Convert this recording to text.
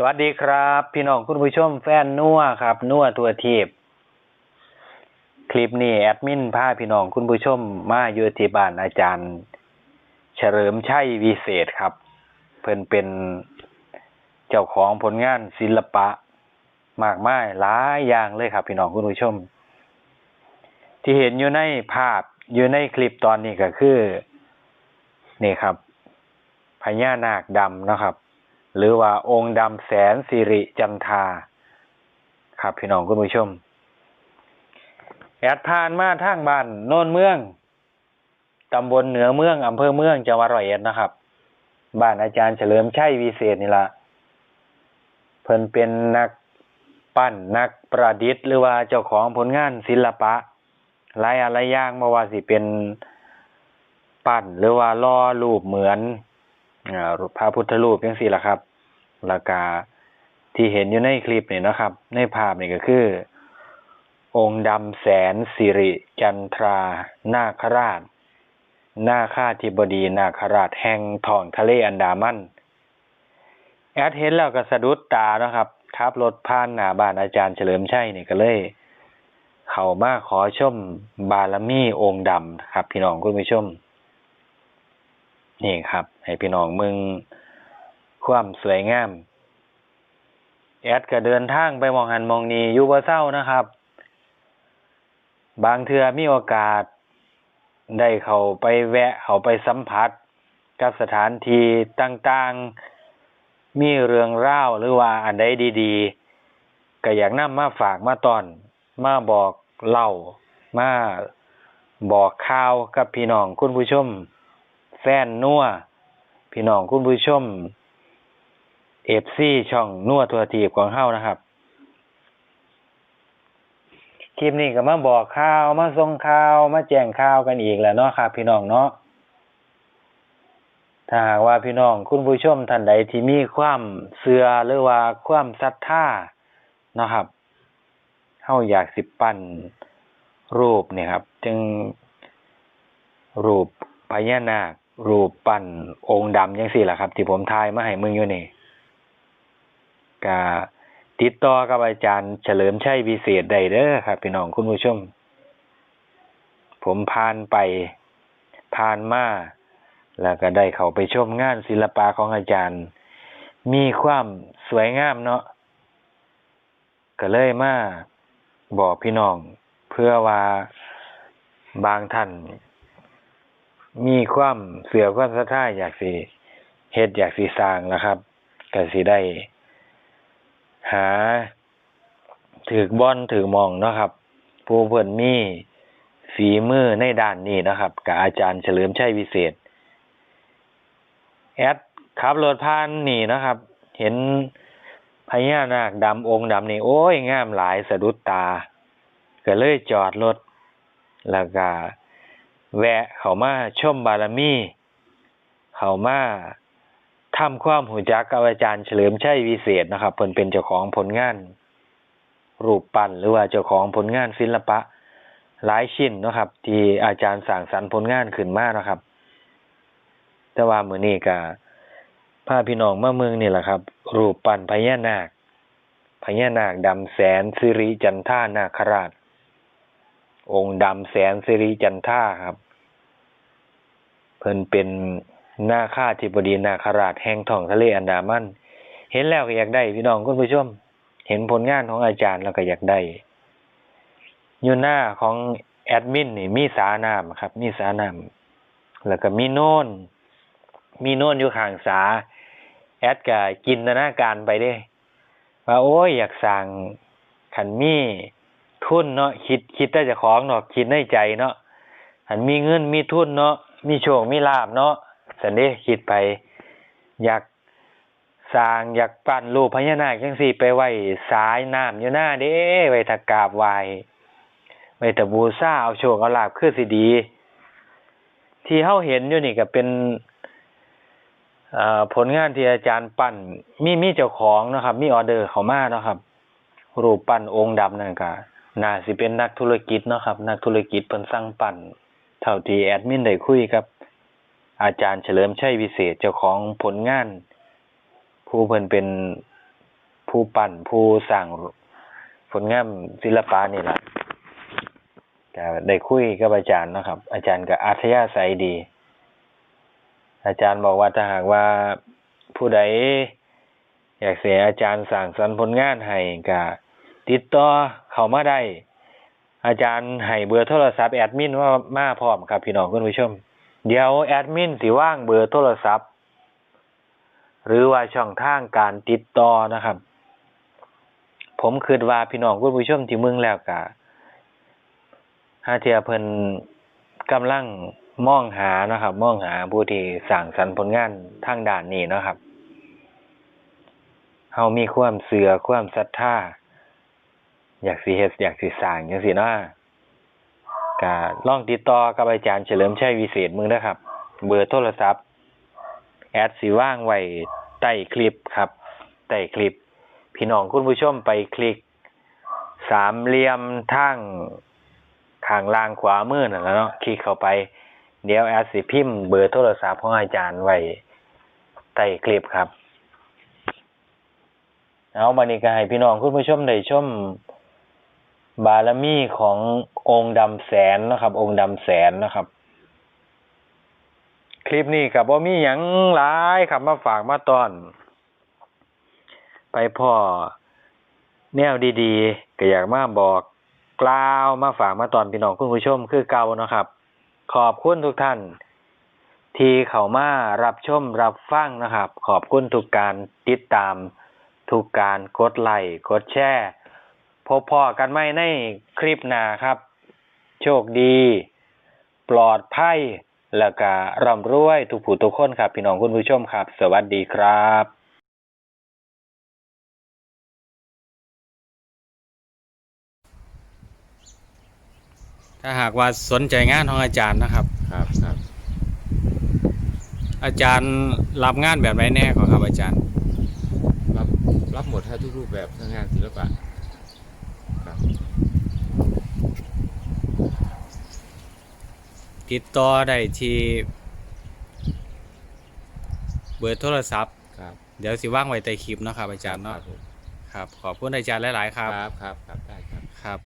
สวัสดีครับ พี่น้องคุณผู้ชมแฟนนัวครับ นัวตัวทีบคลิปนี้แอดมินพาพี่น้องคุณผู้ชมมาอยู่ที่บ้านอาจารย์ เฉลิมชัยวิเศษครับ เพิ่นเป็นเจ้าของผลงานศิลปะ มากมายหลายอย่างเลยครับ พี่น้องคุณผู้ชม ที่เห็นอยู่ในภาพอยู่ในคลิปตอนนี้ก็คือ นี่ครับพญานาคดำนะครับ หรือว่าองค์ดำแสนสิริจันทา ครับพี่น้องคุณผู้ชม แอดผ่านมาทางบ้านโน่นเมืองตำบลเหนือเมืองอำเภอเมืองจังหวัดร้อยเอ็ดนะครับ บ้านอาจารย์เฉลิมชัยวิเศษนี่ละเพิ่นเป็นนักปั้นนักประดิษฐ์ หรือว่าเจ้าของผลงานศิลปะหลายอะไรย่างบ่ว่าสิเป็นปั้นหรือว่าล่อรูปเหมือน พระพุทธรูปจังซี่ละครับแล้วก็ที่เห็นอยู่ในคลิปนี่นะครับ ในภาพนี่ก็คือ องค์ดำแสนสิริจันทรานาคราช นาคาธิบดีนาคราชแห่งท้องทะเลอันดามันแอดเห็นแล้วก็สะดุดตาเนาะครับขับรถผ่านหน้าบ้านอาจารย์เฉลิมชัยนี่ก็เลยเข้ามาขอชมบารมีองค์ดำครับ พี่น้องคุณผู้ชม นี่ครับ ให้พี่น้องมึงความสวยงาม แอดก็เดินทางไปมองหันมองนี้อยู่บ่เศร้านะครับ บางเทือมีโอกาส ได้เข้าไปแวะเข้าไปสัมผัส กับสถานที่ต่างๆ มีเรื่องเล่าวหรือว่าอันใดดีๆ ก็อยากนำมาฝากมาตอน มาบอกเล่ามาบอกข่าวกับพี่น้องคุณผู้ชม แฟนนัว พี่น้องคุณผู้ชมเอฟซีช่องนัวทัวทีบของเฮานะครับ คลิปนี้ก็มาบอกข่าวมาส่งข่าวมาแจ้งข่าวกันอีกแล้วเนาะครับพี่น้องเนาะถ้าหากว่าพี่น้องคุณผู้ชมท่านใดที่มีความเชื่อหรือว่าความศรัทธาเนาะครับเฮาอยากสิปั้นรูปเนี่ยครับ จึงรูปพญานาค รูปปั้นองค์ดำจังซี่หละครับ ที่ผมทายมาให้มึงอยู่นี่ก็ติดต่อกับอาจารย์เฉลิมชัยวิเศษได้เด้อครับ พี่น้องคุณผู้ชม ผมผ่านไปผ่านมาแล้วก็ได้เข้าไปชมงานศิลปะของอาจารย์ มีความสวยงามเนาะก็เลยมาบอกพี่น้อง เพื่อว่าบางท่าน มีความเสือความศรัทธาอยากสิเฮ็ดอยากสิสร้างนะครับก็สิได้ หาถือกบอนถือมองเนาะครับ ผู้เพิ่นมีฝีมือในด้านนี้นะครับกับอาจารย์เฉลิมชัยวิเศษ แอดขับรถผ่านนี่นะครับ เห็นพญานาคดำองค์ดำนี่โอ้ยงามหลายสะดุดตา ก็เลยจอดรถแล้วก็ แวะเขามาชมบารมี เขามาทำความหูจักกับอาจารย์เฉลิมชัยวิเศษนะครับเพิ่นเป็นเจ้าของผลงาน รูปปั้นหรือว่าเจ้าของผลงานศิลปะ หลายชิ้นนะครับ ที่อาจารย์สร้างสรรค์ผลงานขึ้นมานะครับ แต่ว่ามื้อนี้ก็พาพี่น้องมาเมืองนี่แหละครับ รูปปั้นพญานาคพญานาคดำแสนสิริจันทานาคราช องค์ดำแสนสิริจันท่าครับ เพิ่นเป็นหน้าคาธิบดีนาคราชแห่งท้องทะเลอันดามัน เห็นแล้วก็อยากได้พี่น้องคุณผู้ชม เห็นผลงานของอาจารย์แล้วก็อยากได้อยู่หน้าของแอดมินนี่มีสาน้ำครับ มีสาน้ำแล้วก็มีโน่น มีโน่นอยู่ข้างสา แอดก็จินตนาการไปเด้ว่าโอ้ยอยากสั่งขันมี ทุนเนาะคิดคิดแต่จะของเนาะคิดในใจเนาะหันมีเงินมีทุนเนาะมีโชคมีลาบเนาะสันเด้คิดไป อยากสร้างอยากปั้นรูปพญานาคจังสี่ ไปไว้สายน้ำอยู่หน้าเด้ไว้ถ้ากราบไหวไว้แต่บูชาเอาโชคเอาลาบคือสิดี ที่เฮาเห็นอยู่นี่ก็เป็นผลงานที่อาจารย์ปั้นมีมีเจ้าของนะครับ มีออเดอร์เขามาเนาะครับ รูปปั้นองค์ดำนั่นก็ น่าสิเป็นนักธุรกิจเนาะครับ นักธุรกิจเพิ่นสั่งปั้นเท่าที่แอดมินได้คุยกับ อาจารย์เฉลิมชัยวิเศษเจ้าของผลงาน ผู้เพิ่นเป็นผู้ปั่นผู้สั่งผลงานศิลปะนี่แหละก็ได้คุยกับอาจารย์นะครับ อาจารย์ก็อัธยาศัยดี อาจารย์บอกว่าถ้าหากว่าผู้ใด อยากเสียอาจารย์สั่งสรรผลงานให้ก็ ติดต่อเข้ามาได้อาจารย์ให้เบอร์โทรศัพท์แอดมินว่ามาพร้อมครับพี่น้องคุณผู้ชม เดี๋ยวแอดมินสิว่างเบอร์โทรศัพท์ หรือว่าช่องทางการติดต่อนะครับ ผมคิดว่าพี่น้องคุณผู้ชมที่เมืองแล้วก็หาเทียเพิ่นกำลังมองหานะครับ มองหาผู้ที่สร้างสรรค์ผลงานทางด้านนี้นะครับเฮามีความเสือความศรัทธา อยากสิเฮ็ดอยากสิสร้างจังซี่เนาะก็ลองติดต่อกับอาจารย์เฉลิมชัยวิเศษมึงนะครับ เบอร์โทรศัพท์ แอดสิว่างไว้ใต้คลิปครับใต้คลิป พี่น้องคุณผู้ชมไปคลิก สามเหลี่ยมทางข้างล่างขวามือนั่นแหละเนาะคลิกเข้าไป เดี๋ยวแอดสิพิมพ์เบอร์โทรศัพท์ของอาจารย์ไว้ใต้คลิปครับ เอาบันนี้ก็ให้พี่น้องคุณผู้ชมได้ชม บารมีขององค์ดำแสนนะครับ องค์ดำแสนนะครับ คลิปนี้กับว่ามีหยังหลายครับมาฝากมาตอน ไปพ่อแนวดีๆ ก็อยากมาบอกกล่าวมาฝากมาตอนพี่น้องคุณผู้ชมคือเก่านะครับ ขอบคุณทุกท่าน ที่เข้ามารับชมรับฟังนะครับ ขอบคุณทุกการติดตาม ทุกการกดไลค์กดแชร์ พบพอกันไหมในคลิปหน้าครับ โชคดี ปลอดภัยแล้วก็ร่ำรวยทุกผู้ทุกคนครับ พี่น้องคุณผู้ชมครับ สวัสดีครับถ้าหากว่าสนใจงานของอาจารย์นะครับ ครับครับ อาจารย์รับงานแบบไหนแน่ขอครับอาจารย์ รับรับหมดให้ทุกรูปแบบทั้งงานศิลปะครับ ติดต่อได้ที่เบอร์โทรศัพท์ ครับเดี๋ยวสิว่างไว้ใต้คลิปเนาะครับอาจารย์เนาะครับผมครับขอบคุณอาจารย์หลาย ๆ ครับ ครับครับครับได้ครับ